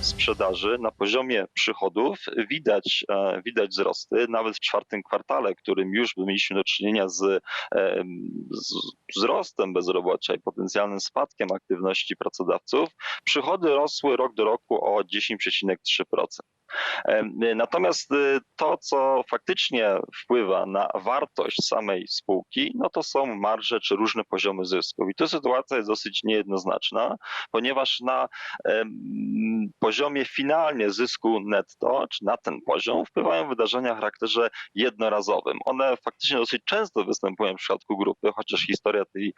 sprzedaży, na poziomie przychodów widać, e, widać wzrosty. Nawet w czwartym kwartale, którym już mieliśmy do czynienia z, e, z wzrostem bezrobocia i potencjalnym spadkiem aktywności pracodawców, przychody rosły rok do roku o 10,3%. Em, Natomiast to, co faktycznie wpływa na wartość samej spółki, no to są marże czy różne poziomy zysków. I tu sytuacja jest dosyć niejednoznaczna, ponieważ na poziomie finalnie zysku netto, czy na ten poziom, wpływają wydarzenia o charakterze jednorazowym. One faktycznie dosyć często występują w przypadku grupy, chociaż historia tej,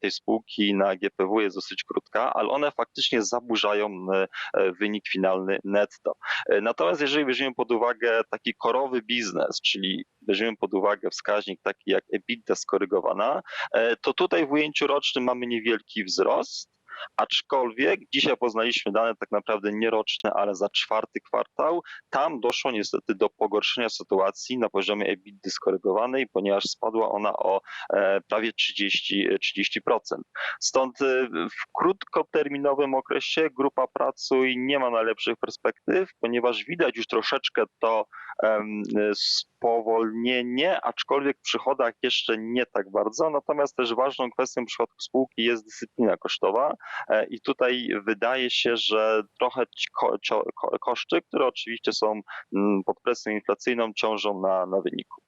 tej spółki na GPW jest dosyć krótka, ale one faktycznie zaburzają e, wynik finalny netto. E, Natomiast jeżeli weźmiemy pod uwagę taki korowy biznes, czyli weźmiemy pod uwagę wskaźnik taki jak EBITDA skorygowana, e, to tutaj w ujęciu rocznym mamy niewielki wzrost. Aczkolwiek dzisiaj poznaliśmy dane tak naprawdę nie roczne, ale za czwarty kwartał. Tam doszło niestety do pogorszenia sytuacji na poziomie EBITDA skorygowanej, ponieważ spadła ona o e, prawie 30, 30%. Stąd e, w krótkoterminowym okresie grupa Pracuj nie ma najlepszych perspektyw, ponieważ widać już troszeczkę to em, spowolnienie, aczkolwiek w przychodach jeszcze nie tak bardzo. Natomiast też ważną kwestią w przypadku spółki jest dyscyplina kosztowa e, i tutaj wydaje się, że trochę koszty, które oczywiście są mm, pod presją inflacyjną, ciążą na, na wyniku.